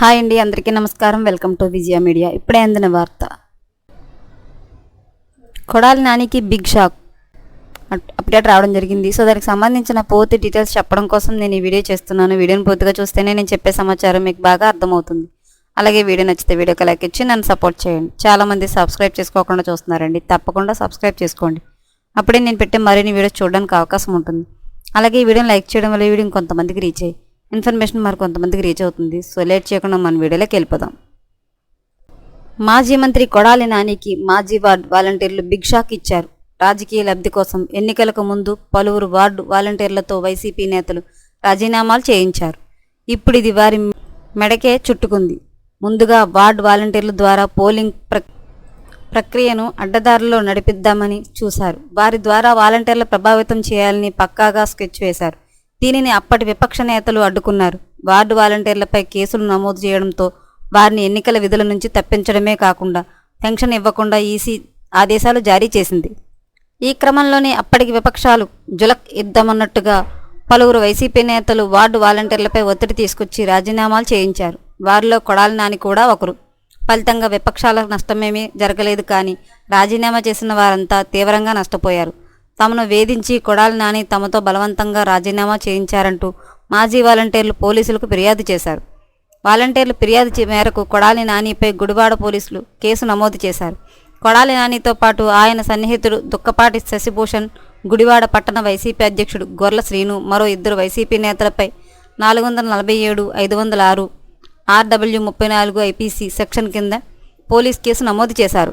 Hi అండి అందరికీ నమస్కారం. Welcome to Vijaya media. ఇప్పుడే అందిన వార్త. కొడాలి నానికి బిగ్ షాక్. అప్డేట్ రావడం జరిగింది. సో దానికి సంబంధించిన పూర్తి డీటెయిల్స్ చెప్పడం కోసం నేను ఈ వీడియో చేస్తున్నాను. వీడియోని పూర్తిగా చూస్తేనే నేను చెప్పే సమాచారం మీకు బాగా అర్థమవుతుంది. అలాగే వీడియో నచ్చితే వీడియోకి లైక్ ఇచ్చి నన్ను సపోర్ట్ చేయండి. చాలామంది సబ్స్క్రైబ్ చేసుకోకుండా చూస్తున్నారండి. తప్పకుండా సబ్స్క్రైబ్ చేసుకోండి. అప్పుడే నేను పెట్టే మరిన్ని వీడియోస్ చూడడానికి అవకాశం ఉంటుంది. అలాగే ఈ వీడియోని లైక్ చేయడం వల్ల వీడియో కొంతమందికి రీచ్ అయ్యి ఇన్ఫర్మేషన్ మరి కొంతమందికి రీచ్ అవుతుంది. సో లేట్ చేయకుండా మన వీడియోలోకి వెళ్ళిపోదాం. మాజీ మంత్రి కొడాలి నానికి మాజీ వార్డు వాలంటీర్లు బిగ్ షాక్ ఇచ్చారు. రాజకీయ లబ్ధి కోసం ఎన్నికలకు ముందు పలువురు వార్డు వాలంటీర్లతో వైసీపీ నేతలు రాజీనామాలు చేయించారు. ఇప్పుడు ఇది వారి మెడకే చుట్టుకుంది. ముందుగా వార్డు వాలంటీర్ల ద్వారా పోలింగ్ ప్ర ప్రక్రియను అడ్డదారుల్లో నడిపిద్దామని చూశారు. వారి ద్వారా వాలంటీర్లు ప్రభావితం చేయాలని పక్కాగా స్కెచ్ వేశారు. దీనిని అప్పటి విపక్ష నేతలు అడ్డుకున్నారు. వార్డు వాలంటీర్లపై కేసులు నమోదు చేయడంతో వారిని ఎన్నికల విధుల నుంచి తప్పించడమే కాకుండా పెన్షన్ ఇవ్వకుండా ఈసీ ఆదేశాలు జారీ చేసింది. ఈ క్రమంలోనే అప్పటికి విపక్షాలు జులక్ ఇద్దామన్నట్టుగా పలువురు వైసీపీ నేతలు వార్డు వాలంటీర్లపై ఒత్తిడి తీసుకొచ్చి రాజీనామాలు చేయించారు. వారిలో కొడాలి నాని కూడా ఒకరు. ఫలితంగా విపక్షాలకు నష్టమేమీ జరగలేదు కానీ రాజీనామా చేసిన వారంతా తీవ్రంగా నష్టపోయారు. తమను వేధించి కొడాలి నాని తమతో బలవంతంగా రాజీనామా చేయించారంటూ మాజీ వాలంటీర్లు పోలీసులకు ఫిర్యాదు చేశారు. వాలంటీర్లు ఫిర్యాదు మేరకు కొడాలి నానిపై గుడివాడ పోలీసులు కేసు నమోదు చేశారు. కొడాలి నానితో పాటు ఆయన సన్నిహితుడు దుక్కపాటి శశిభూషణ్ గుడివాడ పట్టణ వైసీపీ అధ్యక్షుడు గొర్ల శ్రీను మరో ఇద్దరు వైసీపీ నేతలపై నాలుగు వందల నలభై ఏడు ఐదు వందల ఆరు ఆర్డబ్ల్యూ ముప్పై నాలుగు ఐపీసీ సెక్షన్ కింద పోలీస్ కేసు నమోదు చేశారు.